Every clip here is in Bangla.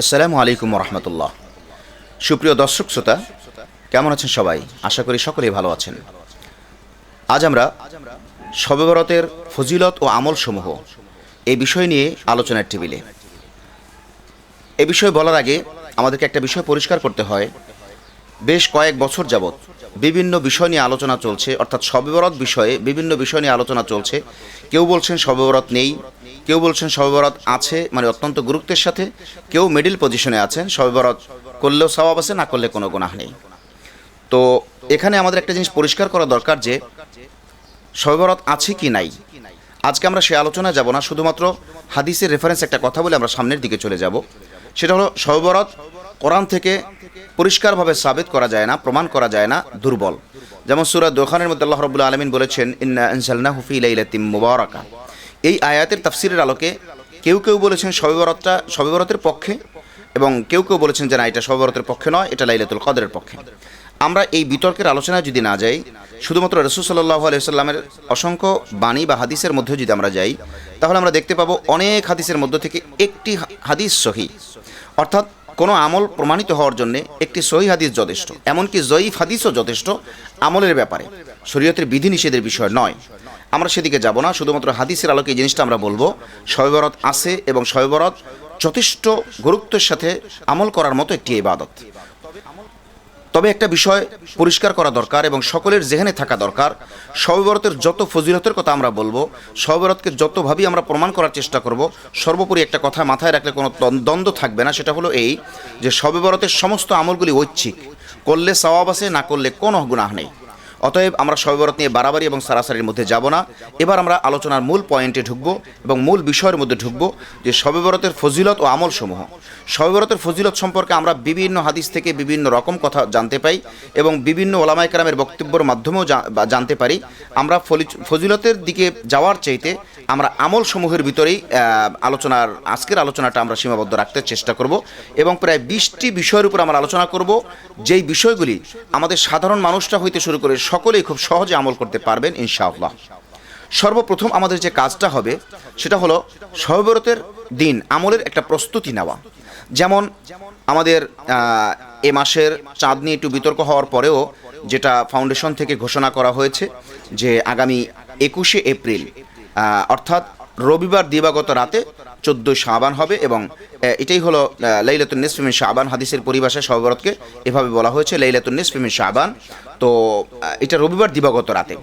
আসসালামু আলাইকুম রহমতুল্লাহ সুপ্রিয় দর্শক শ্রোতা, কেমন আছেন সবাই? আশা করি সকলেই ভালো আছেন। আজ আমরা শবে বরাতের ফজিলত ও আমল সমূহ এই বিষয় নিয়ে আলোচনার টেবিলে। এ বিষয়ে বলার আগে আমাদেরকে একটা বিষয় পরিষ্কার করতে হয়। বেশ কয়েক বছর যাবৎ বিভিন্ন বিষয় নিয়ে আলোচনা চলছে, অর্থাৎ শবেবরত বিষয়ে বিভিন্ন বিষয় নিয়ে আলোচনা চলছে। কেউ বলছেন শবেবরত নেই, কেউ বলছেন শবেবরত আছে মানে অত্যন্ত গুরুত্বের সাথে। কেউ মিডিল পজিশনে আছেন, সবেবরত করলেও স্বভাব আছে, না করলে কোনো গুনাহ নেই। তো এখানে আমাদের একটা জিনিস পরিষ্কার করা দরকার যে শবেবরত আছে কি নাই? আজকে আমরা সে আলোচনায় যাব না, শুধুমাত্র হাদিসের রেফারেন্স একটা কথা বলে আমরা সামনের দিকে চলে যাব। সেটা হলো সহবরত কোরআন থেকে পরিষ্কারভাবে সাবিত করা যায় না, প্রমাণ করা যায় না, দুর্বল। যেমন সুরা দোকানের মধ্যে আল্লাহ রবুল্লা আলমিন বলেছেন, ইন্না ইনসালনা হুফি ইলাইলাতিম মুবারাকা। এই আয়াতের তাফসিরের আলোকে কেউ কেউ বলেছেন সবেবরতটা সবেবরতের পক্ষে এবং কেউ কেউ বলেছেন যে না, এটা সবেবরতের পক্ষে নয়, এটা লাইলাতুল কদরের পক্ষে। আমরা এই বিতর্কের আলোচনায় যদি না যাই, শুধুমাত্র রসুল সাল্লাহ অসংখ্য বাণী বা হাদিসের মধ্যে যদি আমরা যাই, তাহলে আমরা দেখতে পাবো অনেক হাদিসের মধ্য থেকে একটি হাদিস সহি। অর্থাৎ কোনো আমল প্রমাণিত হওয়ার জন্য একটি সহি হাদিস যথেষ্ট, এমনকি জয়ীফ হাদিসও যথেষ্ট আমলের ব্যাপারে। শরীয়তের বিধিনিষেধের বিষয় নয়। আমরা সেদিকে যাব না, শুধুমাত্র হাদিসের আলোকে এই জিনিসটা আমরা বলব শয়বরত আছে এবং শয়বরত যথেষ্ট গুরুত্বের সাথে আমল করার মতো একটি ইবাদত। তবে একটা বিষয় পরিষ্কার করা দরকার এবং সকলের জেহেনে থাকা দরকার। শববরতের যত ফজিলতের কথা আমরা বলব শববরতকে যতভাবেই আমরা প্রমাণ করার চেষ্টা করব, সর্বোপরি একটা কথা মাথায় রাখলে কোনো দ্বন্দ্ব- থাকবে না। সেটা হলো এই যে শববরতের সমস্ত আমলগুলি ঐচ্ছিক। করলে সওয়াব আছে, না করলে কোনো গুণাহ নেই। অতএব আমরা শববরত নিয়ে বাড়াবাড়ি এবং সারাসারির মধ্যে যাব না। এবার আমরা আলোচনার মূল পয়েন্টে ঢুকব এবং মূল বিষয়ের মধ্যে ঢুকব যে শববরতের ফজিলত ও আমল সমূহ শববরতের ফজিলত সম্পর্কে আমরা বিভিন্ন হাদিস থেকে বিভিন্ন রকম কথা জানতে পাই এবং বিভিন্ন ওলামাই কালামের বক্তব্যের মাধ্যমেও জানতে পারি। আমরা ফজিলতের দিকে যাওয়ার চাইতে আমরা আমল সমূহের ভিতরেই আলোচনার, আজকের আলোচনাটা আমরা সীমাবদ্ধ রাখতে চেষ্টা করব এবং প্রায় বিশটি বিষয়ের উপর আমরা আলোচনা করব। যেই বিষয়গুলি আমাদের সাধারণ মানুষটা হইতে শুরু করে সকলেই খুব সহজে আমল করতে পারবেন, ইনশাআল্লাহ। সর্বপ্রথম আমাদের যে কাজটা হবে, সেটা হলো সহবরতের দিন, আমলের একটা প্রস্তুতি নেওয়া। যেমন আমাদের এ মাসের চাঁদ নিয়ে একটু বিতর্ক হওয়ার পরেও যেটা ফাউন্ডেশন থেকে ঘোষণা করা হয়েছে যে আগামী একুশে এপ্রিল অর্থাৎ রবিবার দিবাগত রাতে চোদ্দোই শাবান হবে এবং এটাই হলো আহ, লাইলাতুন নিসফিমিন শাবান হাদিসের পরিভাষায় সহবরতকে এভাবে বলা হয়েছে লাইলাতুন নিসফিমিন শাবান। তো এটা রবিবার দিবাগত রাতে।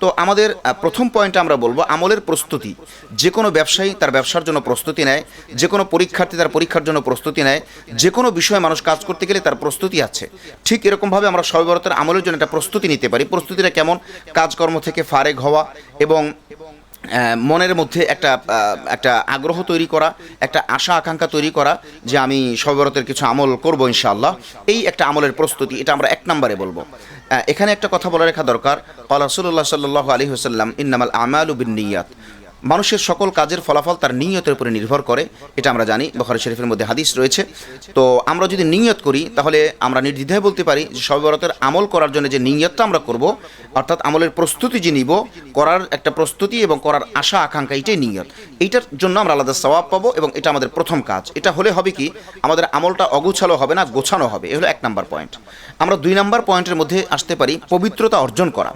তো আমাদের প্রথম পয়েন্টে আমরা বলব আমলের প্রস্তুতি। যে কোনো ব্যবসায়ী তার ব্যবসার জন্য প্রস্তুতি নেয় যে কোনো পরীক্ষার্থী তার পরীক্ষার জন্য প্রস্তুতি নেয় যে কোনো বিষয়ে মানুষ কাজ করতে গেলে তার প্রস্তুতি আছে। ঠিক এরকমভাবে আমরা সর্বরতের আমলের জন্য একটা প্রস্তুতি নিতে পারি। প্রস্তুতিটা কেমন? কাজকর্ম থেকে ফারেক হওয়া এবং মনের মধ্যে একটা একটা আগ্রহ তৈরি করা, একটা আশা, আকাঙ্ক্ষা তৈরি করা যে আমি সর্বরতের কিছু আমল করব ইনশাআল্লাহ। এই একটা আমলের প্রস্তুতি, এটা আমরা এক নম্বরে বলব। এখানে একটা কথা বলে রেখা দরকার। কলা রসুল্লাহ সাল্লাহ আলী হুসাল্লাম ইন্নামাল আমালু বিন নিয়াত। মানুষের সকল কাজের ফলাফল তার নিয়তের উপরে নির্ভর করে, এটা আমরা জানি, বখারি শরীফের মধ্যে হাদিস রয়েছে। তো আমরা যদি নিয়ত করি, তাহলে আমরা নির্দ্বিধায় বলতে পারি যে সর্বরতের আমল করার জন্য যে নিয়তটা আমরা করব, অর্থাৎ আমলের প্রস্তুতি যে নিব, করার একটা প্রস্তুতি এবং করার আশা, আকাঙ্ক্ষা, এটাই নিয়ত। এইটার জন্য আমরা আলাদা সওয়াব পাবো এবং এটা আমাদের প্রথম কাজ। এটা হলে হবে কি, আমাদের আমলটা অগুছালো হবে না, গোছানো হবে। এ হলো এক নাম্বার পয়েন্ট। আমরা দুই নাম্বার পয়েন্টের মধ্যে আসতে পারি পবিত্রতা অর্জন করা।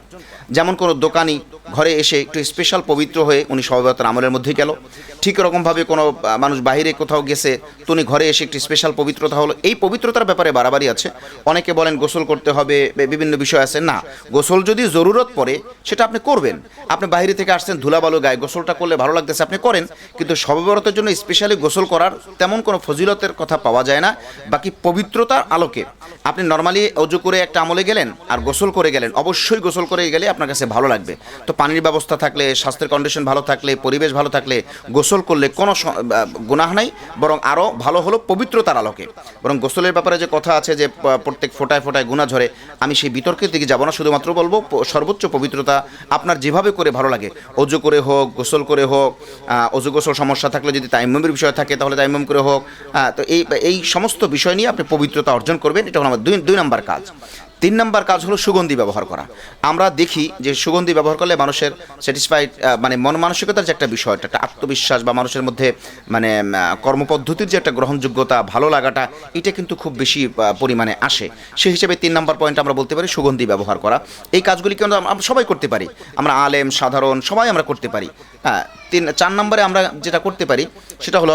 যেমন কোনো দোকানি ঘরে এসে একটু স্পেশাল পবিত্র হয়ে উনি সহবতার আমলের মধ্যে গেল। ঠিক রকমভাবে কোনো মানুষ বাইরে কোথাও গেছে, তো উনি ঘরে এসে একটি স্পেশাল পবিত্রতা হলো। এই পবিত্রতার ব্যাপারে বাড়াবাড়ি আছে। অনেকে বলেন গোসল করতে হবে বিভিন্ন বিষয় আছে। না, গোসল যদি জরুরত পড়ে, সেটা আপনি করবেন। আপনি বাইরে থেকে আসছেন, ধুলাবালু গায়ে গোসলটা করলে ভালো লাগতেছে, আপনি করেন। কিন্তু সববরতের জন্য স্পেশালি গোসল করার তেমন কোনো ফজিলতের কথা পাওয়া যায় না। বাকি পবিত্রতার আলোকে। আপনি নর্মালি অজু করে একটা আমলে গেলেন আর গোসল করে গেলেন। অবশ্যই গোসল করে গেলে আপনার কাছে ভালো লাগবে। তো পানির ব্যবস্থা থাকলে, স্বাস্থ্যের কন্ডিশন ভালো থাকলে, পরিবেশ ভালো থাকলে, গোসল করলে কোনো গুনাহ নাই, বরং আরও ভালো হলো পবিত্রতার আলোকে। বরং গোসলের ব্যাপারে যে কথা আছে যে প্রত্যেক ফোটায় ফোটায় গুণা ঝরে, আমি সেই বিতর্কের দিকে যাব না, শুধুমাত্র বলব সর্বোচ্চ পবিত্রতা আপনার যেভাবে করে ভালো লাগে। অজু করে হোক, গোসল করে হোক অজু গোসল সমস্যা থাকলে যদি তাইমের বিষয় থাকে, তাহলে তাইমম করে হোক তো এই এই সমস্ত বিষয় নিয়ে আপনি পবিত্রতা অর্জন করবেন, এটা হলো আমার দুই দুই নম্বর কাজ। তিন নম্বর কাজ হলো সুগন্ধি ব্যবহার করা। আমরা দেখি যে সুগন্ধি ব্যবহার করলে মানুষের স্যাটিসফাইড মানে মন মানসিকতার যে একটা বিষয়টা একটা আত্মবিশ্বাস বা মানুষের মধ্যে মানে কর্মপদ্ধতির যে একটা গ্রহণযোগ্যতা, ভালো লাগাটা, এটা কিন্তু খুব বেশি পরিমাণে আসে। সেই হিসেবে তিন নাম্বার পয়েন্ট আমরা বলতে পারি সুগন্ধি ব্যবহার করা। এই কাজগুলি কিন্তু আমরা সবাই করতে পারি। আমরা আলেম, সাধারণ, সবাই আমরা করতে পারি। হ্যাঁ তিন, চার নম্বরে আমরা যেটা করতে পারি, সেটা হলো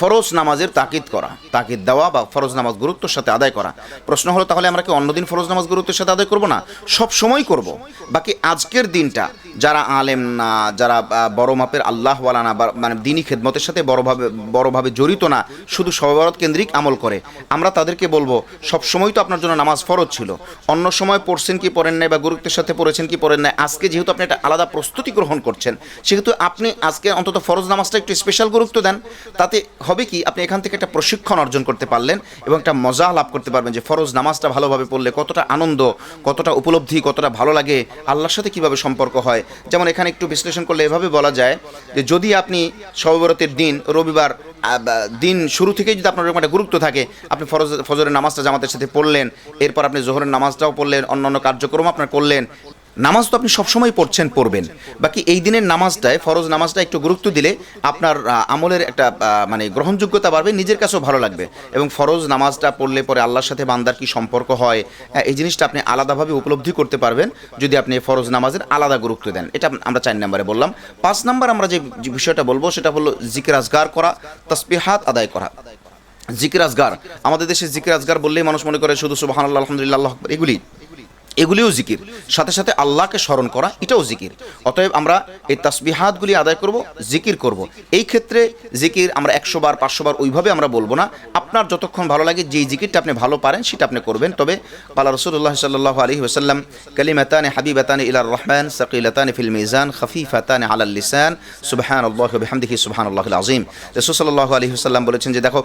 ফরজ নামাজের তাকিদ করা, তাকিদ দেওয়া বা ফরজ নামাজ গুরুত্বের সাথে আদায় করা। প্রশ্ন হলো, তাহলে আমরা কি অন্যদিন ফরজ নামাজ গুরুত্বের সাথে আদায় করব না? সব সময় করব। বাকি আজকের দিনটা, যারা আলেম না, যারা বড় মাপের আল্লাহওয়ালা না মানে দিনই খেদমতের সাথে বড়ভাবে বড়ভাবে জড়িত না, শুধু সবারত কেন্দ্রিক আমল করে, আমরা তাদেরকে বলব, সব সময় তো আপনার জন্য নামাজ ফরজ ছিল। অন্য সময় পড়ছেন কি পড়েন নাই বা গুরুত্বের সাথে পড়েছেন কি পড়েন নাই, আজকে যেহেতু আপনি একটা আলাদা প্রস্তুতি গ্রহণ করছেন, সেহেতু আপনি আজকে অন্তত ফরজ নামাজটা একটু স্পেশাল গুরুত্ব দেন, তাতে হবে কি, আপনি এখান থেকে একটা প্রশিক্ষণ অর্জন করতে পারলেন এবং একটা মজা লাভ করতে পারবেন যে ফরজ নামাজটা ভালোভাবে পড়লে কতটা আনন্দ, কতটা উপলব্ধি, কতটা ভালো লাগে, আল্লাহর সাথে কীভাবে সম্পর্ক হয়। যেমন এখানে একটু বিশ্লেষণ করলে এভাবে বলা যায় যে যদি আপনি সবরতের দিন, রবিবার দিন শুরু থেকেই যদি আপনার একটা গুরুত্ব থাকে, আপনি ফরজ, ফজরের নামাজটা জামাতের সাথে পড়লেন, এরপর আপনি জোহরের নামাজটাও পড়লেন, অন্যান্য কার্যক্রম আপনার করলেন নামাজ তো আপনি সবসময় পড়ছেন, পড়বেন। বাকি এই দিনের নামাজটায়, ফরজ নামাজটা একটু গুরুত্ব দিলে আপনার আমলের একটা মানে গ্রহণযোগ্যতা বাড়বে, নিজের কাছেও ভালো লাগবে। এবং ফরজ নামাজটা পড়লে পরে আল্লাহর সাথে বান্দার কি সম্পর্ক হয় এই জিনিসটা আপনি আলাদাভাবে উপলব্ধি করতে পারবেন যদি আপনি ফরজ নামাজের আলাদা গুরুত্ব দেন। এটা আমরা চার নম্বরে বললাম। পাঁচ নম্বর আমরা যে বিষয়টা বলব, সেটা হলো জিকির আজগার করা, তসবিহাত আদায় করা। জিকির আজগার, আমাদের দেশে জিকির আজগার বললেই মানুষ মনে করে শুধু আল্লাহ আলহামদুলিল্লাহ এগুলি। এগুলিও জিকির। সাথে সাথে আল্লাহকে স্মরণ করা, এটাও জিকির। অতএব আমরা এই তাসবিহাতগুলি আদায় করব, জিকির করব। এই ক্ষেত্রে জিকির আমরা একশো বার, পাঁচশো বার ওইভাবে আমরা বলব না। আপনার যতক্ষণ ভালো লাগে, যেই জিকিরটা আপনি ভালো পারেন, সেটা আপনি করবেন। তবে আল্লাহ রসুল্লাহ সাল্লাহ আলহি ওসাল্লাম কালিমাতান হাবিবাতান ইলার রহমান, সাকিলাতান ফিল মিজান, খফিফাতান আলাল লিসান সুবহান আল্লাহ বিহামদিহি সুবহান আল্লাহ আজিম রসুল সাল্লাহ আলহি ওসাল্লাম বলেছেন যে, দেখো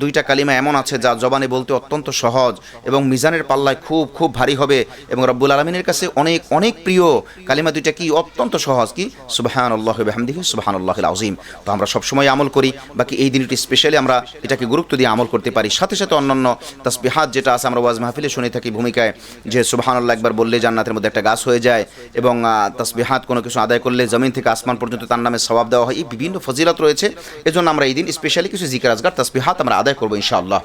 দুইটা কালিমা এমন আছে যা জবানে বলতে অত্যন্ত সহজ এবং মিজানের পাল্লায় খুব খুব ভারী হবে। এবং রব্বুল আলমিনের কাছে অনেক অনেক প্রিয় কালিমা দুইটা কি? অত্যন্ত সহজ কি? সুবহান আল্লাহ বেহামদিহি সুবহান আল্লাহ আজিম তো আমরা সবসময় আমল করি, বাকি এই দিনটি স্পেশালি আমরা এটাকে গুরুত্ব দিয়ে আমল করতে পারি। সাথে সাথে অন্যান্য তাসবিহাত যেটা আছে, আমরা ওয়াজ মাহফিলে শুনে থাকি ভূমিকায়, যে সুবহান আল্লাহ একবার বললে জান্নাতের মধ্যে একটা গাছ হয়ে যায় এবং তাসবিহাত কোনো কিছু আদায় করলে জমিন থেকে আসমান পর্যন্ত তার নামে সবাব দেওয়া হয়। এই বিভিন্ন ফজিলত রয়েছে। এজন্য আমরা এই দিন স্পেশালি কিছু জিকির আজগার তাসবিহাত আমরা আদায় করব ইনশাআল্লাহ।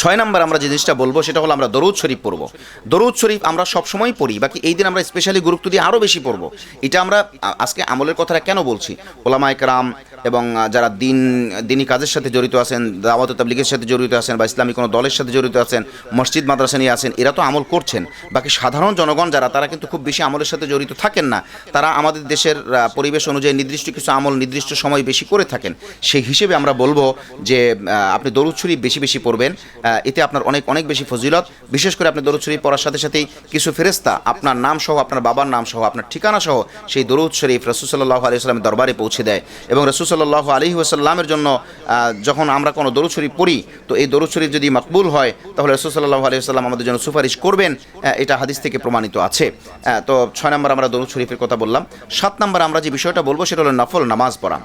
ছয় নম্বর আমরা যে জিনিসটা বলব, সেটা হলো আমরা দরুদ শরীফ পড়ব। দরুদ শরীফ আমরা সবসময় পড়ি, বাকি এই দিন আমরা স্পেশালি গুরুত্ব দিয়ে আরও বেশি পড়ব। এটা আমরা আজকে আমলের কথাটা কেন বলছি? ওলামায় কারাম এবং যারা দিন, দিনী কাজের সাথে জড়িত আছেন, দাওয়াত তাবলিগের সাথে জড়িত আছেন বা ইসলামী কোনো দলের সাথে জড়িত আছেন, মসজিদ, মাদ্রাসা নিয়ে আছেন, এরা তো আমল করছেন। বাকি সাধারণ জনগণ যারা, তারা কিন্তু খুব বেশি আমলের সাথে জড়িত থাকেন না। তারা আমাদের দেশের পরিবেশ অনুযায়ী নির্দিষ্ট কিছু আমল নির্দিষ্ট সময় বেশি করে থাকেন। সেই হিসেবে আমরা বলব যে আপনি দরুদ শরীফ বেশি বেশি পড়বেন। এতে আপনার অনেক অনেক বেশি ফজিলত। বিশেষ করে আপনি দরুদ শরীফ পড়ার সাথে সাথেই কিছু ফেরেস্তা আপনার নাম সহ, আপনার বাবার নাম সহ, আপনার ঠিকানা সহ, সেই দরুদ শরীফ রসুসাল্লাহ আলি সাল্লামের দরবারে পৌঁছে দেয়। এবং রসুসাল্লাহ আলী ওসাল্লামের জন্য যখন আমরা কোনো দরুদ শরীফ পড়ি, তো এই দরুদ শরীফ যদি মকবুল হয়, তাহলে রসুসাল্লাহ আলী সাল্লাম আমাদের জন্য সুপারিশ করবেন এটা হাদিস থেকে প্রমাণিত আছে। তো ছয় নম্বর আমরা দরুদ শরীফের কথা বললাম। সাত নম্বর আমরা যে বিষয়টা বলব, সেটা হলো নফল নামাজ পড়া।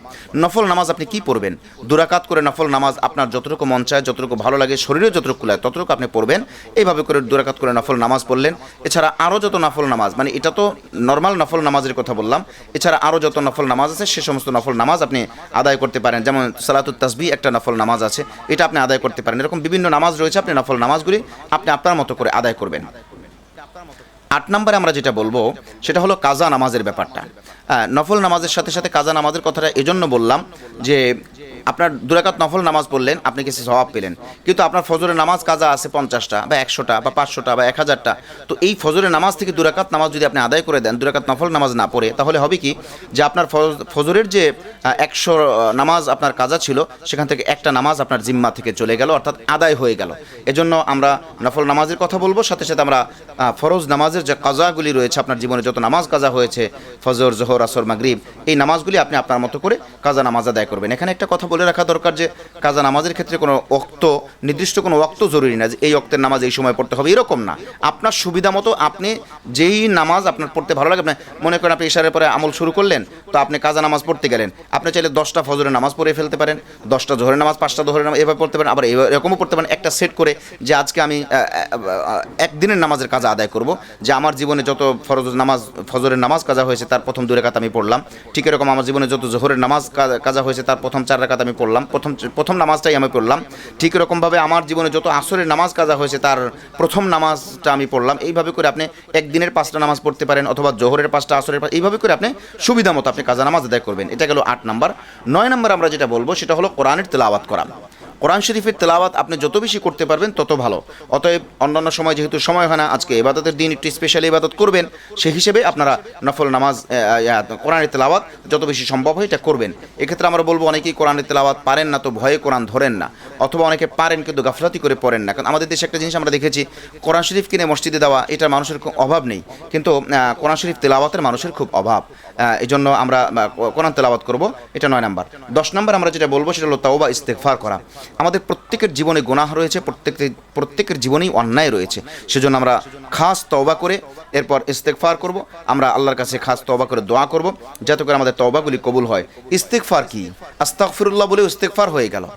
নফল নামাজ আপনি কি পড়বেন? দুরাকাত করে নফল নামাজ আপনার যতটুকু মন চায়, যতটুকু ভালো লাগে শরীরে যতটুকু কুলায় ততটুকু আপনি পড়বেন। এইভাবে করে দুরাকাত করে নফল নামাজ পড়লেন। এছাড়া আরও যত নফল নামাজ মানে এটা তো নর্মাল নফল নামাজের কথা বললাম। এছাড়া আরও যত নফল নামাজ আছে, সে সমস্ত নফল নামাজ আপনি আদায় করতে পারেন। যেমন সালাতুত তাসবি একটা নফল নামাজ আছে, এটা আপনি আদায় করতে পারেন। এরকম বিভিন্ন নামাজ রয়েছে, আপনি নফল নামাজগুলি আপনি আপনার মতো করে আদায় করবেন। আট নম্বরে আমরা যেটা বলব, সেটা হলো কাজা নামাজের ব্যাপারটা। নফল নামাজের সাথে সাথে কাজা নামাজের কথাটা এজন্য বললাম যে, আপনার দুরাকাত নফল নামাজ পড়লেন, আপনি কিছু স্বভাব পেলেন। কিন্তু আপনার ফজরের নামাজ কাজা আছে পঞ্চাশটা বা একশোটা বা পাঁচশোটা বা এক হাজারটা তো এই ফজরের নামাজ থেকে দুরাকাত নামাজ যদি আপনি আদায় করে দেন, দুরাকাত নফল নামাজ না পড়ে, তাহলে হবে কি যে আপনার ফজ- ফজরের যে একশো নামাজ আপনার কাজা ছিল, সেখান থেকে একটা নামাজ আপনার জিম্মা থেকে চলে গেল, অর্থাৎ আদায় হয়ে গেল। এজন্য আমরা নফল নামাজের কথা বলব, সাথে সাথে আমরা ফরজ নামাজের নামাজের যে কাজাগুলি রয়েছে, আপনার জীবনে যত নামাজ কাজা হয়েছে, ফজর, জোহর, আসর, মাগরিব, এই নামাজগুলি আপনি আপনার মতো করে কাজা নামাজ আদায় করবেন। এখানে একটা কথা বলে রাখা দরকার যে, কাজা নামাজের ক্ষেত্রে কোনো অক্ত নির্দিষ্ট কোনো অক্ত জরুরি না যে, এই অক্তের নামাজ এই সময় পড়তে হবে, এরকম না। আপনার সুবিধা মতো আপনি যেই নামাজ আপনার পড়তে ভালো লাগে মনে করেন আপনি ইশারের পরে আমল শুরু করলেন, তো আপনি কাজা নামাজ পড়তে গেলেন। আপনি চাইলে দশটা ফজরের নামাজ পড়ে ফেলতে পারেন, দশটা জোহরের নামাজ, পাঁচটা জোহরের নামাজ, এভাবে পড়তে পারেন, আবার এরকমও পড়তে পারেন। একটা সেট করে যে, আজকে আমি একদিনের নামাজের কাজা আদায় করব যে আমার জীবনে যত ফরজ নামাজ, ফজরের নামাজ কাজা হয়েছে, তার প্রথম দু রেখাত আমি পড়লাম। ঠিক এরকম আমার জীবনে যত জোহরের নামাজ কাজা হয়েছে, তার প্রথম চার রেখাত আমি পড়লাম। প্রথম প্রথম নামাজটাই আমি পড়লাম। ঠিক এরকমভাবে আমার জীবনে যত আসরের নামাজ কাজা হয়েছে, তার প্রথম নামাজটা আমি পড়লাম। এইভাবে করে আপনি একদিনের পাঁচটা নামাজ পড়তে পারেন অথবা জোহরের পাঁচটা, আসরের এইভাবে করে আপনি সুবিধা মতো আপনি কাজা নামাজ আদায় করবেন। এটা গেল আট নাম্বার। নয় নাম্বার আমরা যেটা বলব, সেটা হলো কোরআনের তেলাওয়াত করা। কোরআন শরীফের তেলাওয়াত আপনি যত বেশি করতে পারবেন তত ভালো। অতএব অন্যান্য সময় যেহেতু সময় হয় না, আজকে এবাদতের দিন একটু স্পেশাল ইবাদত করবেন, সেই হিসেবে আপনারা নফল নামাজ কোরআনের তেলাওয়াত যত বেশি সম্ভব হয় এটা করবেন। এক্ষেত্রে আমরা বলব অনেকেই কোরআনের তেলাওয়াত পারেন না, তো ভয়ে কোরআন ধরেন না। অথবা অনেকে পারেন কিন্তু গাফলাতি করে পড়েন না। কারণ আমাদের দেশে একটা জিনিস আমরা দেখেছি, কোরআন শরীফ কিনে মসজিদে দেওয়া এটা মানুষের অভাব নেই। কিন্তু কোরআন শরীফ তেলাওয়াতের মানুষের খুব অভাব। এই জন্য আমরা কোরআন তেলাওয়াত করব, এটা নয় নাম্বার। দশ নাম্বার আমরা যেটা বলব সেটা হলো তাওবা, ইস্তেগফার করা। আমাদের প্রত্যেকের জীবনে গোনাহ রয়েছে প্রত্যেকের প্রত্যেকের জীবনেই অন্যায় রয়েছে। সেজন্য আমরা খাস তওবা করে এরপর ইস্তেগফার করব। আমরা আল্লাহর কাছে খাস তওবা করে দোয়া করব, যাতে করে আমাদের তওবাগুলি কবুল হয়। ইস্তেগফার কি? আস্তাগফিরুল্লাহ বলে ইস্তেগফার হয়ে গেল।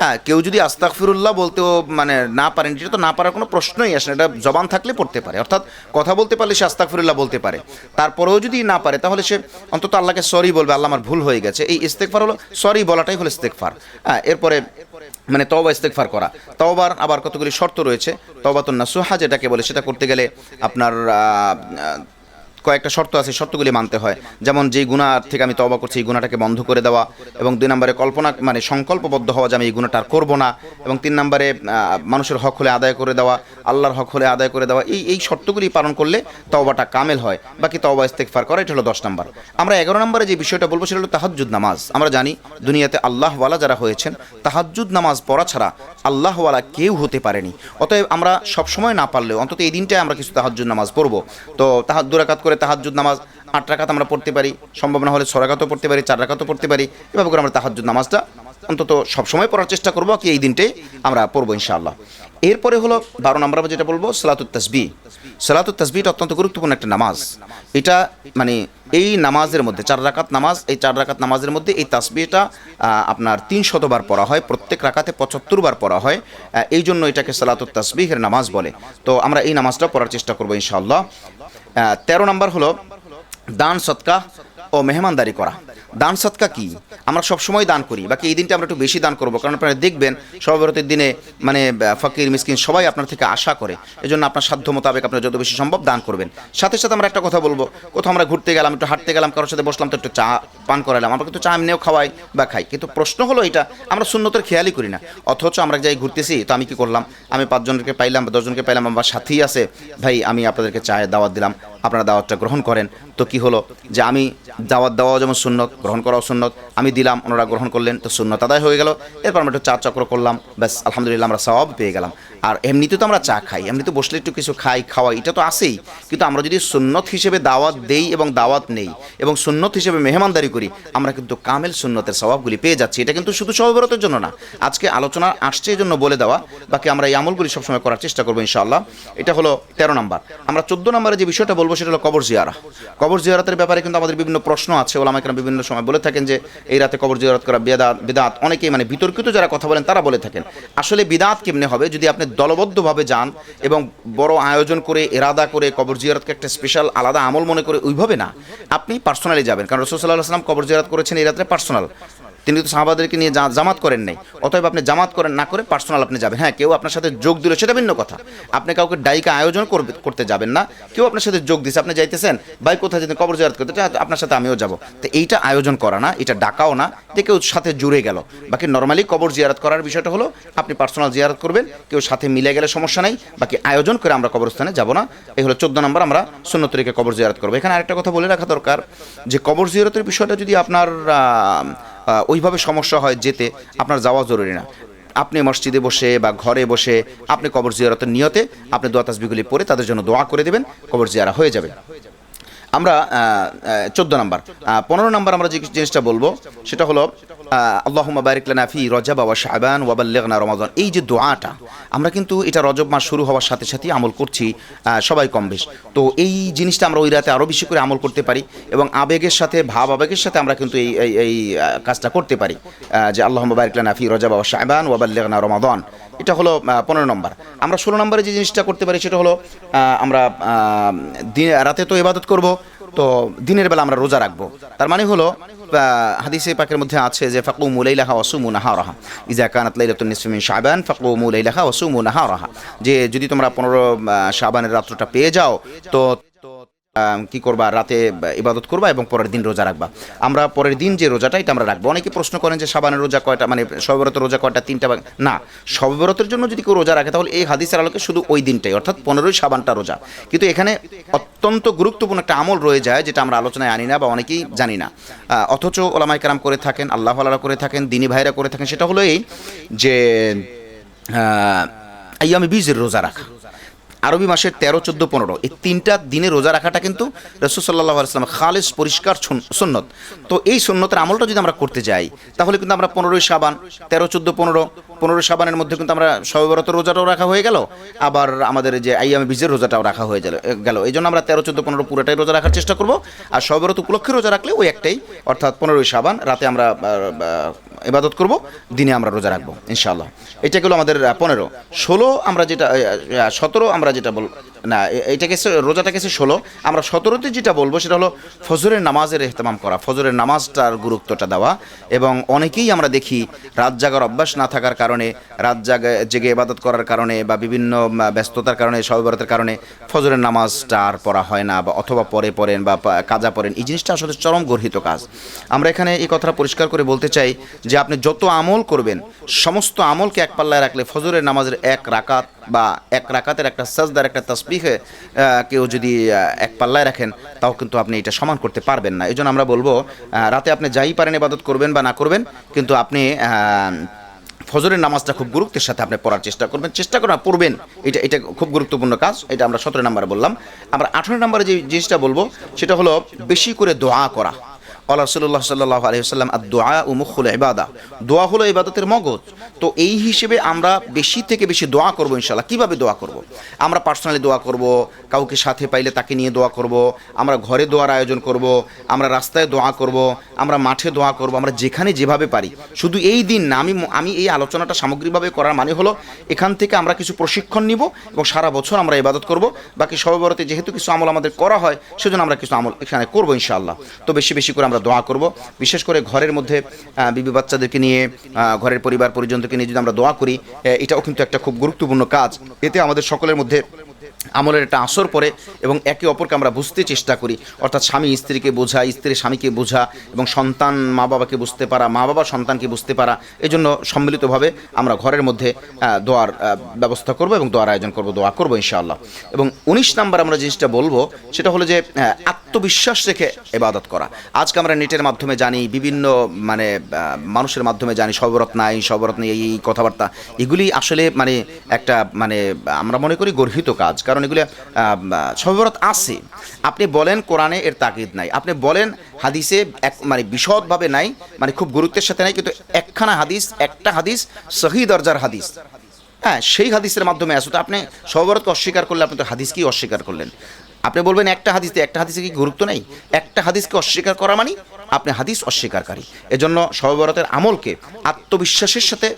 হ্যাঁ কেউ যদি আস্তাগফিরুল্লাহ বলতেও মানে না পারেন যেটা তো না পারার কোনো প্রশ্নই আসে না, এটা জবান থাকলে পড়তে পারে। অর্থাৎ কথা বলতে পারলে সে আস্তাগফিরুল্লাহ বলতে পারে। তারপরেও যদি না পারে, তাহলে সে অন্তত আল্লাহকে সরি বলবে, আল্লাহ আমার ভুল হয়ে গেছে। এই ইস্তেগফার হলো, সরি বলাটাই হলো ইস্তেগফার। হ্যাঁ এরপরে মানে তওবা, ইস্তেগফার করা। তওবার আবার কতগুলি শর্ত রয়েছে? তওবাতুন নাসুহা যেটাকে বলে, সেটা করতে গেলে আপনার কয়েকটা শর্ত আছে শর্তগুলি মানতে হয়। যেমন যেই গুণার থেকে আমি তবা করছি, এই গুণাটাকে বন্ধ করে দেওয়া এবং দুই নম্বরে কল্পনা মানে সংকল্পবদ্ধ হওয়া যে আমি এই গুণাটা আর করব না এবং তিন নম্বরে মানুষের হক হলে আদায় করে দেওয়া, আল্লাহর হক হলে আদায় করে দেওয়া, এই এই শর্তগুলি পালন করলে তওবাটা কামেল হয়। বাকি তওবা ইস্তেগফার করা, এটা হলো দশ নম্বর। আমরা এগারো নম্বরে যে বিষয়টা বলব, সেটা হলো তাহাজ্জুদ নামাজ। আমরা জানি দুনিয়াতে আল্লাহওয়ালা যারা হয়েছেন, তাহাজ্জুদ নামাজ পড়া ছাড়া আল্লাহওয়ালা কেউ হতে পারেনি। অতএব আমরা সবসময় না পারলেও, অন্তত এই দিনটায় আমরা কিছু তাহাজ্জুদ নামাজ পড়ব। তো তাহাজ দুরাকাত করে তাহাজ্জুদ নামাজ আট রাকাত আমরা পড়তে পারি, সম্ভব না হলে ছ রাকাতও পড়তে পারি, চার রাকাতও পড়তে পারি। এভাবে করে আমরা তাহাজ্জুদ নামাজটা অন্তত সবসময় পড়ার চেষ্টা করব কি এই দিনটাই আমরা পড়ব ইনশাআল্লাহ। এরপরে হলো বারো নম্বর যেটা বলব, সালাতুত তসবি। সালাতুত তসবিটা অত্যন্ত গুরুত্বপূর্ণ একটা নামাজ। এটা মানে এই নামাজের মধ্যে, চার রাকাত নামাজ, এই চার রাকাত নামাজের মধ্যে এই তাসবিটা আপনার তিন শতবার পড়া হয়, প্রত্যেক রাকাতে পঁচাত্তর বার পড়া হয় এই জন্য এটাকে সালাতুত তসবিহের নামাজ বলে। তো আমরা এই নামাজটা পড়ার চেষ্টা করব ইনশাআল্লাহ। তেরো নম্বর হলো দান সৎকা ও মেহমানদারি করা। দান সৎকা কি? আমরা সবসময় দান করি। বাকি এই দিনটা আমরা একটু বেশি দান করব। কারণ আপনারা দেখবেন সর্বরতের দিনে মানে ফকির, মিসকিন সবাই আপনার থেকে আশা করে। এজন্য আপনার সাধ্য মোতাবেক আপনার যত বেশি সম্ভব দান করবেন। সাথে সাথে আমরা একটা কথা বলব। কোথাও আমরা ঘুরতে গেলাম, একটু হাঁটতে গেলাম, কারোর সাথে বসলাম, তো একটু চা, পান করালাম। আমরা কিন্তু চা এমনিও খাওয়াই বা খাই। কিন্তু প্রশ্ন হলো এটা, আমরা শূন্যতের খেয়ালই করি না। অথচ আমরা যাই ঘুরতেছি, তো আমি কি করলাম? আমি পাঁচজনকে পাইলাম বা দশজনকে পাইলাম, আমার সাথী আছে। ভাই, আমি আপনাদেরকে চায়ের দাওয়াত দিলাম। আপনারা দাওয়াতটা গ্রহণ করেন। তো কি হলো? যে আমি দাওয়াত দেওয়াও যেমন সুন্নত, গ্রহণ করাও সুন্নত, আমি দিলাম, ওনারা গ্রহণ করলেন, তো সুন্নত আদায় হয়ে গেল। এরপর আমরা একটু চার চক্র করলাম, ব্যাস, আলহামদুলিল্লাহ আমরা সব পেয়ে গেলাম। আর এমনিতে তো আমরা চা খাই, এমনিতে বসলে একটু কিছু খাই, খাওয়াই, এটা তো আসেই কিন্তু আমরা যদি সুন্নত হিসেবে দাওয়াত দেই এবং দাওয়াত নেই এবং সুন্নত হিসেবে মেহমানদারি করি, আমরা কিন্তু কামেল সুন্নতের স্বভাবগুলি পেয়ে যাচ্ছি। এটা কিন্তু শুধু সহবরতের জন্য না, আজকে আলোচনা আসছে এই জন্য বলে দেওয়া, বাকি আমরা এই আমলগুলি সবসময় করার চেষ্টা করব ইনশাআল্লাহ। এটা হলো তেরো নাম্বার। আমরা চোদ্দ নম্বরে যে বিষয়টা বলব সেটা হলো কবর জিয়ারা। কবর জিয়ারতের ব্যাপারে কিন্তু আমাদের বিভিন্ন প্রশ্ন আছে ওলা আমাকে বিভিন্ন সময় বলে থাকেন যে, এই রাতে কবর জিয়ারত করা বেদাত বেদাত, অনেকেই মানে বিতর্কিত যারা কথা বলেন তারা বলে থাকেন। আসলে বিদাত কেমনে হবে? যদি আপনি দলবদ্ধভাবে যান এবং বড় আয়োজন করে, এরাদা করে, কবর জিয়ারতকে একটা স্পেশাল আলাদা আমল মনে করে, ওইভাবে না। আপনি পার্সোনালি যাবেন। কারণ রসুল্লাহ আসলাম কবর জিয়ারত করেছেন এই রাত্রে পার্সোনাল তিনি তো সাহাবাদেরকে নিয়ে জামাত করেন নাই। অতএব আপনি জামাত করেন না করে পার্সোনাল আপনি যাবেন। হ্যাঁ কেউ আপনার সাথে যোগ দিল সেটা ভিন্ন কথা। আপনি কাউকে ডাইকা আয়োজন করবে করতে যাবেন না। কেউ আপনার সাথে যোগ দিছে আপনি যাইতেছেন ভাই কোথায় যেতেন কবর জিয়ারত করতে "আচ্ছা, আপনার সাথে আমিও যাব। তো এইটা আয়োজন করা না এটা ডাকাও না যে কেউ সাথে জুড়ে গেল। বাকি নর্মালি কবর জিয়ারত করার বিষয়টা হলো আপনি পার্সোনাল জিয়ারত করবেন কেউ সাথে মিলে গেলে সমস্যা নাই বাকি আয়োজন করে আমরা কবরস্থানে যাব না। এই হলো চোদ্দ নম্বর আমরা শূন্য তরিকে কবর জিয়ারত করব। এখানে আরেকটা কথা বলে রাখা দরকার যে কবর জিয়ারতের বিষয়টা যদি আপনার ওইভাবে সমস্যা হয় যেতে আপনার যাওয়া জরুরি না। আপনি মসজিদে বসে বা ঘরে বসে আপনি কবর জিয়ারতের নিয়তে আপনি দোয়া তাসবিগুলি পড়ে তাদের জন্য দোয়া করে দেবেন, কবর জিয়ারা হয়ে যাবে। আমরা চোদ্দ নম্বর। পনেরো নম্বর আমরা যে জিনিসটা বলব সেটা হলো আল্লাহ বারিকলানা ফি রজব ওয়া শাহবান ওয়াবাল্লেগনা রমাদান। এই যে দোয়াটা আমরা কিন্তু এটা রজব মাস শুরু হওয়ার সাথে সাথেই আমল করছি সবাই কম বেশ। তো এই জিনিসটা আমরা ওই রাতে আরও বেশি করে আমল করতে পারি এবং আবেগের সাথে ভাব আবেগের সাথে আমরা কিন্তু এই এই এই কাজটা করতে পারি যে আল্লাহ বারিকলানা ফি রজব ওয়া শাহবান ওয়াবাল্লেগনা রমাদান। এটা হলো পনেরো নম্বর। আমরা ষোলো নম্বরে যে জিনিসটা করতে পারি সেটা হলো আমরা দিন, রাতে তো ইবাদত করব, তো দিনের বেলা আমরা রোজা রাখব। তার মানে হলো হাদিসে পাকের মধ্যে আছে যে ফাকু মুলাইলাহা ওয়াসুমু নাহারাহা। ইজা কানাত লাইলাতুন নিসফি মিন শাবান ফাকু মুলাইলাহা ওয়াসুমু নাহারাহা। যে, যদি তোমরা পনেরো শাবানের রাত্রটা পেয়ে যাও, তো কি করবা? রাতে ইবাদত করবা এবং পরের দিন রোজা রাখবা। আমরা পরের দিন যে রোজাটা, এটা আমরা রাখব। অনেকে প্রশ্ন করেন যে সাবানের রোজা কয়টা? মানে সবরত রোজা কয়টা? তিনটা না। সবরতের জন্য যদি কেউ রোজা রাখে, তাহলে এই হাদিসের আলোকে শুধু ওই দিনটাই, অর্থাৎ পনেরোই সাবানটা রোজা। কিন্তু এখানে অত্যন্ত গুরুত্বপূর্ণ একটা আমল রয়ে যায়, যেটা আমরা আলোচনায় আনি না বা অনেকেই জানি না। অথচ ওলামাই কারাম করে থাকেন, আল্লাহ আল্লাহ করে থাকেন, দিনী ভাইরা করে থাকেন, সেটা হলো এই যে আমি বীজের রোজা রাখা। আরবি মাসের তেরো, চোদ্দ, পনেরো। এই তিনটা দিনে রোজা রাখাটা কিন্তু রসুসাল্লাহ আসলাম খালেজ পরিষ্কার সুন- সুন্নত। তো এই সুন্নতের আমলটা যদি আমরা করতে যাই, তাহলে কিন্তু আমরা পনেরোই সাবান তেরো, চোদ্দ, পনেরো পনেরো সাবানের মধ্যে কিন্তু আমরা সবেবরত রোজাটাও রাখা হয়ে গেল, আবার আমাদের যে আইয়ামে বীজের রোজাটাও রাখা হয়ে গেল গেল। এই জন্য আমরা তেরো, চোদ্দ, পনেরো পুরোটাই রোজা রাখার চেষ্টা করব, আর সবেবরত উপলক্ষে রোজা রাখলে ওই একটাই, অর্থাৎ পনেরোই সাবান, রাতে আমরা ইবাদত করব, দিনে আমরা রোজা রাখব, ইনশাআল্লাহ। এটা গেলো আমাদের পনেরো। ষোলো আমরা যেটা সতেরো আমরা যেটা বল না এটা গেছে রোজাটা গেছে ষোলো। আমরা সতেরোতে যেটা বলব সেটা হলো ফজরের নামাজের এহতেমাম করা, ফজরের নামাজটার গুরুত্বটা দেওয়া এবং অনেকেই আমরা দেখি রাত জাগার অভ্যাস না থাকার কারণে, রাত জাগে জেগে ইবাদত করার কারণে বা বিভিন্ন ব্যস্ততার কারণে সববরতের কারণে ফজরের নামাজটা আর পড়া হয় না বা অথবা পরে পড়েন বা কাজা পড়েন। এই জিনিসটা আসলে চরম গর্হিত কাজ। আমরা এখানে এই কথাটা পরিষ্কার করে বলতে চাই যে আপনি যত আমল করবেন, সমস্ত আমলকে এক পাল্লায় রাখলে ফজরের নামাজের এক রাকাত বা এক রাকাতের একটা সাজদার, একটা তসবিহে কেউ যদি এক পাল্লায় রাখেন, তাও কিন্তু আপনি এটা সমান করতে পারবেন না। এই জন্য আমরা বলব রাতে আপনি যাই পারেন ইবাদত করবেন বা না করবেন, কিন্তু আপনি ফজরের নামাজটা খুব গুরুত্বের সাথে আপনি পড়ার চেষ্টা করবেন। চেষ্টা করেন পড়বেন এটা এটা খুব গুরুত্বপূর্ণ কাজ, এটা আমরা সতেরো নম্বরে বললাম। আমরা আঠেরো নম্বরে যে জিনিসটা বলব, সেটা হলো বেশি করে দোয়া করা। আল্লাহ রসুল্লাহ সাল্লাহ আলহিহাল্লাম আর দোয়া ও মুখুল ইবাদা। দোয়া হলো ইবাদতের মগজ। তো এই হিসেবে আমরা বেশি থেকে বেশি দোয়া করব ইনশাল্লাহ কীভাবে দোয়া করব। আমরা পার্সোনালি দোয়া করব, কাউকে সাথে পাইলে তাকে নিয়ে দোয়া করব, আমরা ঘরে দোয়ার আয়োজন করব, আমরা রাস্তায় দোয়া করব, আমরা মাঠে দোয়া করব, আমরা যেখানে যেভাবে পারি। শুধু এই দিন না, আমি আমি এই আলোচনাটা সামগ্রিকভাবে করার মানে হলো এখান থেকে আমরা কিছু প্রশিক্ষণ নিব এবং সারা বছর আমরা ইবাদত করব। বাকি সববরতে যেহেতু কিছু আমল আমাদের করা হয়, সেজন্য আমরা কিছু আমল এখানে করব ইনশাআল্লাহ। তো বেশি বেশি করে আমরা দোয়া করব। বিশেষ করে ঘরের মধ্যে বিবি বাচ্চাদেরকে নিয়ে ঘরের পরিবার পরিজনদেরকে নিয়ে যদি আমরা দোয়া করি এটাও কিন্তু একটা খুব গুরুত্বপূর্ণ কাজ। এতে আমাদের সকলের মধ্যে আমলের একটা আসর পড়ে এবং একে অপরকে আমরা বুঝতে চেষ্টা করি। অর্থাৎ স্বামী স্ত্রীকে বোঝা স্ত্রী স্বামীকে বোঝা এবং সন্তান মা বাবাকে বুঝতে পারা, মা বাবা সন্তানকে বুঝতে পারা এই জন্য সম্মিলিতভাবে আমরা ঘরের মধ্যে দোয়ার ব্যবস্থা করব এবং দোয়ার আয়োজন করব, দোয়া করব ইনশাআল্লাহ। এবং উনিশ নাম্বার আমরা জিনিসটা বলব, সেটা হলো যে আত্মবিশ্বাস রেখে এবাদত করা। আজকে আমরা নেটের মাধ্যমে জানি, বিভিন্ন মানে মানুষের মাধ্যমে জানি, সবরত নাই, সবরত নেই, এই এই কথাবার্তা, এগুলি আসলে মানে একটা মানে আমরা মনে করি গর্হিত কাজ। কারণ এগুলি সবরত আছে। আপনি বলেন কোরআনে এর তাকিদ নাই। আপনি বলেন হাদিসে এক মানে বিশদভাবে নাই মানে খুব গুরুত্বের সাথে নাই, কিন্তু একখানা হাদিস, একটা হাদিস সহি দরজার হাদিস। হ্যাঁ সেই হাদিসের মাধ্যমে আসো তো আপনি সবরতকে অস্বীকার করলে আপনি তো হাদিসকেই অস্বীকার করলেন। আপনি বলবেন একটা হাদিসে একটা হাদিসে কি গুরুত্ব নেই? একটা হাদিসকে অস্বীকার করা মানে আপনি হাদিস অস্বীকারকারী এজন্য সহবরতের আমলকে আত্মবিশ্বাসের সাথে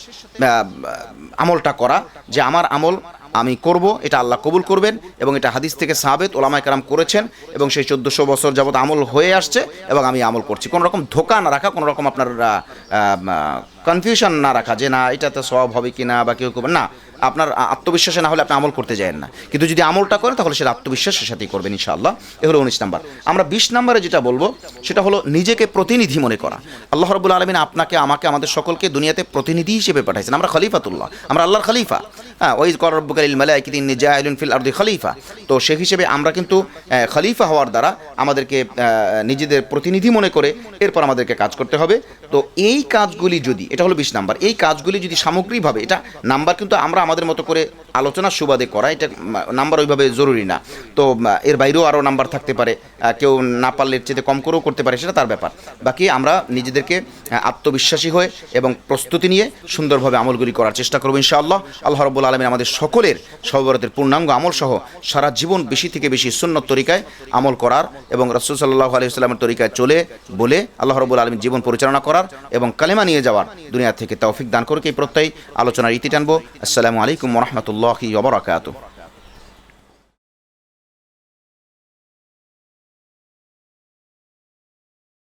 আমলটা করা, যে আমার আমল আমি করব, এটা আল্লাহ কবুল করবেন এবং এটা হাদিস থেকে সাবেত, ওলামায় কারাম করেছেন এবং সেই চোদ্দোশো বছর যাবত আমল হয়ে আসছে এবং আমি আমল করছি। কোনো রকম ধোকা না রাখা, কোনো রকম আপনার কনফিউশন না রাখা যে না, এটাতে সব হবে কি না বা কেউ করবেন না। আপনার আত্মবিশ্বাসে না হলে আপনি আমল করতে যাবেন না। কিন্তু যদি আমলটা করেন, তাহলে সেটা আত্মবিশ্বাসের সাথেই করবেন ইনশাআল্লাহ। এ হলো উনিশ নাম্বার। আমরা বিশ নাম্বারে যেটা বলব, সেটা হলো নিজেকে প্রতিনিধি মনে করা। আল্লাহ রবুল আলমিন আপনাকে, আমাকে, আমাদের সকলকে দুনিয়াতে প্রতিনিধি হিসেবে পাঠাইছেন। আমরা খলিফাতুল্লাহ, আমরা আল্লাহর খলিফা। হ্যাঁ ওই করব্বুকাল মালাইকিদিন জাহিলুন ফিল আর্দি খলিফা। তো সে হিসেবে আমরা কিন্তু খলিফা হওয়ার দ্বারা আমাদেরকে নিজেদের প্রতিনিধি মনে করে এরপর আমাদেরকে কাজ করতে হবে। তো এই কাজগুলি যদি, এটা হলো বিশ নাম্বার, এই কাজগুলি যদি সামগ্রিকভাবে, এটা নাম্বার কিন্তু আমরা আমাদের মতো করে আলোচনার সুবাদে করা, এটা নাম্বার ওইভাবে জরুরি না। তো এর বাইরেও আরও নাম্বার থাকতে পারে কেউ না পারলে এর চেয়ে কম করেও করতে পারে, সেটা তার ব্যাপার। বাকি আমরা নিজেদেরকে আত্মবিশ্বাসী হয়ে এবং প্রস্তুতি নিয়ে সুন্দরভাবে আমলগুলি করার চেষ্টা করব ইনশাআল্লাহ। আল্লাহ রব্বুল আলমিন আমাদের সকলের সহবরতের পূর্ণাঙ্গ আমল সহ সারা জীবন বেশি থেকে বেশি সুন্নত তরিকায় আমল করার এবং রসুল সাল্লাহ আলাইস্লামের তরিকায় চলে বলে আল্লাহ রব্বুল আলমীর জীবন পরিচালনা করার এবং কালেমা নিয়ে যাওয়ার। দুনিয়া থেকে তৌফিক দান করুক এই প্রত্যয় আলোচনার ইতি টানবো। আসসালামু আলাইকুম রহমতুল্লাহি